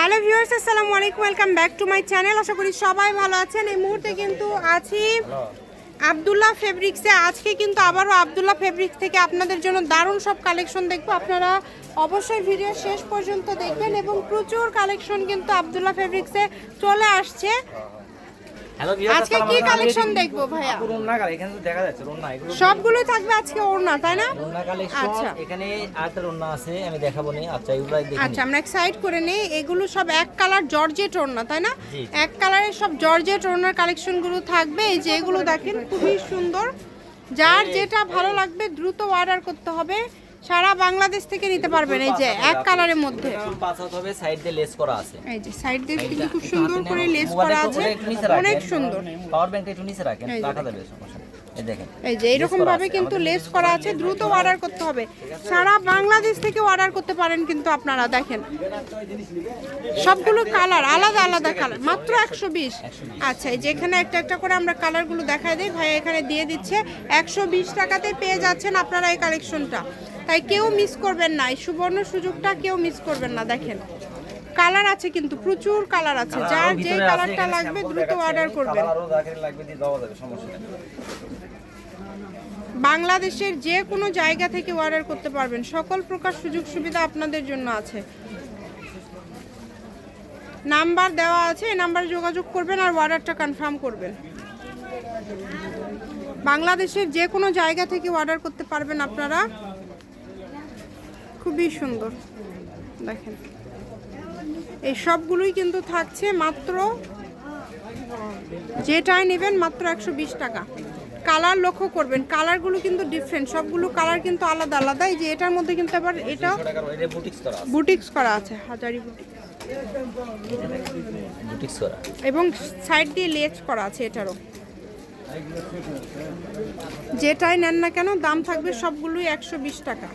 Hello viewers, আসসালামু আলাইকুম, welcome back to my channel. আশা করি সবাই ভালো আছেন। এই মুহূর্তে কিন্তু আছি আবদুল্লাহ ফেব্রিক্সে আজকে কিন্তু আবারও আবদুল্লাহ ফেব্রিক্স থেকে আপনাদের জন্য দারুণ সব কালেকশন দেখব। আপনারা অবশ্যই ভিডিও শেষ পর্যন্ত দেখবেন এবং প্রচুর কালেকশন কিন্তু আবদুল্লাহ ফেব্রিক্সে চলে আসছে। আজকে কি কালেকশন দেখব ভাইয়া? কালেকশন এখানে তো দেখা যাচ্ছে এগুলো সবগুলোই থাকবে আজকে ওড়না তাই না? কালেকশন আচ্ছা। এখানে আটটা আছে আমি দেখাবো নি। আচ্ছা এগুলো দেখি আচ্ছা আমরা এক সাইড করে নেই এগুলো সব এক কালার জর্জেট ওড়না তাই না? এক কালারের সব জর্জেট ওড়নার কালেকশনগুলো থাকবে এই যে এগুলো দেখেন খুবই সুন্দর। যার যেটা ভালো লাগবে দ্রুত অর্ডার করতে হবে। সারা বাংলাদেশ থেকে নিতে পারবেন এই যে এক কালারের মধ্যে। হবে সাইড দিয়ে লেস করা আছে। এই যে সাইড দিয়ে কিন্তু খুব সুন্দর করে লেস করা আছে। অনেক সুন্দর। পাওয়ার ব্যাংকটা একটু নিচে রাখেন রাখা যাবে সমস্যা এই যে এরকম ভাবে কিন্তু লেস করা আছে দ্রুত অর্ডার করতে হবে। সারা বাংলাদেশ থেকে অর্ডার করতে পারেন কিন্তু আপনারা দেখেন। সবগুলো কালার আলাদা আলাদা কালার মাত্র একশো বিশ। আচ্ছা এই যে এখানে একটা একটা করে আমরা কালারগুলো দেখাই দিই। ভাই এখানে দিয়ে দিচ্ছে। একশো বিশ টাকাতে পেয়ে যাচ্ছেন আপনারা এই কালেকশনটা তাই কেউ মিস করবেন না। এই সুবর্ণ সুযোগটা কেউ মিস করবেন না দেখেন। কালার আছে কিন্তু প্রচুর কালার আছে। যার যে কালারটা লাগবে দ্রুত অর্ডার করবেন। বাংলাদেশের যে কোনো জায়গা থেকে অর্ডার করতে পারবেন। সকল প্রকার সুযোগ সুবিধা আপনাদের জন্য আছে। নাম্বার দেওয়া আছে এই নাম্বারে যোগাযোগ করবেন আর অর্ডারটা কনফার্ম করবেন। বাংলাদেশের যে কোনো জায়গা থেকে অর্ডার করতে পারবেন আপনারা। খুবই সুন্দর। দেখেন। এই সবগুলোই কিন্তু থাকছে মাত্র যেটাই নেবেন মাত্র একশো বিশ টাকা। কালার লক্ষ্য করবেন কালারগুলো কিন্তু ডিফারেন্ট সবগুলো কালার কিন্তু আলাদা আলাদা। এই যে এটার মধ্যে কিন্তু আবার এটা বুটিক্স করা আছে। হাজারি বুটিক্স এবং সাইড দিয়ে লেজ করা আছে এটারও। যেটাই নেন না কেন দাম থাকবে সবগুলোই একশো বিশ টাকা।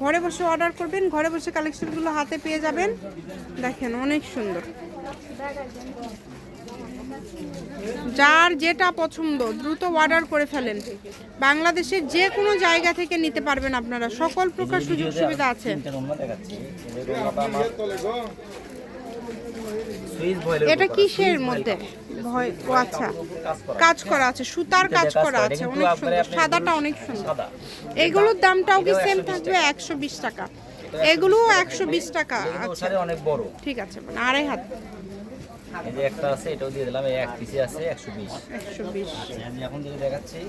ঘরে বসে অর্ডার করবেন ঘরে বসে কালেকশনগুলো হাতে পেয়ে যাবেন। দেখেন অনেক সুন্দর। যার যেটা পছন্দ দ্রুত অর্ডার করে ফেলেন। বাংলাদেশের যে কোনো জায়গা থেকে নিতে পারবেন আপনারা। সকল প্রকার সুযোগ সুবিধা আছে। এটা কিসের মধ্যে? ভয় ও আচ্ছা কাজ করা আছে সুতার কাজ করা আছে অনেক সুন্দর সাদাটা অনেক সুন্দর। এগুলোর দামটাও কি সেম থাকবে একশো বিশ টাকা? এগুলো একশো বিশ টাকা আচ্ছা। অনেক বড়। ঠিক আছে মানে আড়াই হাত। এই যে একটা আছে এটাও দিয়ে দিলাম। এই এক পিসি আছে একশো বিশ। বিশ। আমি এখন যেটা দেখাচ্ছি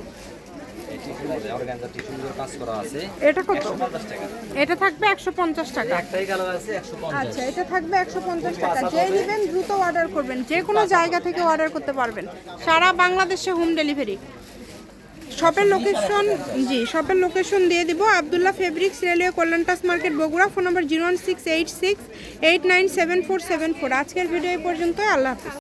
এটা কত? থাকবে একশো পঞ্চাশ টাকা। আচ্ছা এটা থাকবে একশো পঞ্চাশ টাকা। যে নেবেন দ্রুত অর্ডার করবেন। যে কোনো জায়গা থেকে অর্ডার করতে পারবেন। সারা বাংলাদেশে হোম ডেলিভারি শপের লোকেশন জি, শপের লোকেশন দিয়ে দিব। Abdullah fabrics railway কল্যাণটাস market Bogura. Phone number zero one six eight six eight nine seven four seven four. আজকের ভিডিও এই পর্যন্ত আল্লাহ হাফিজ।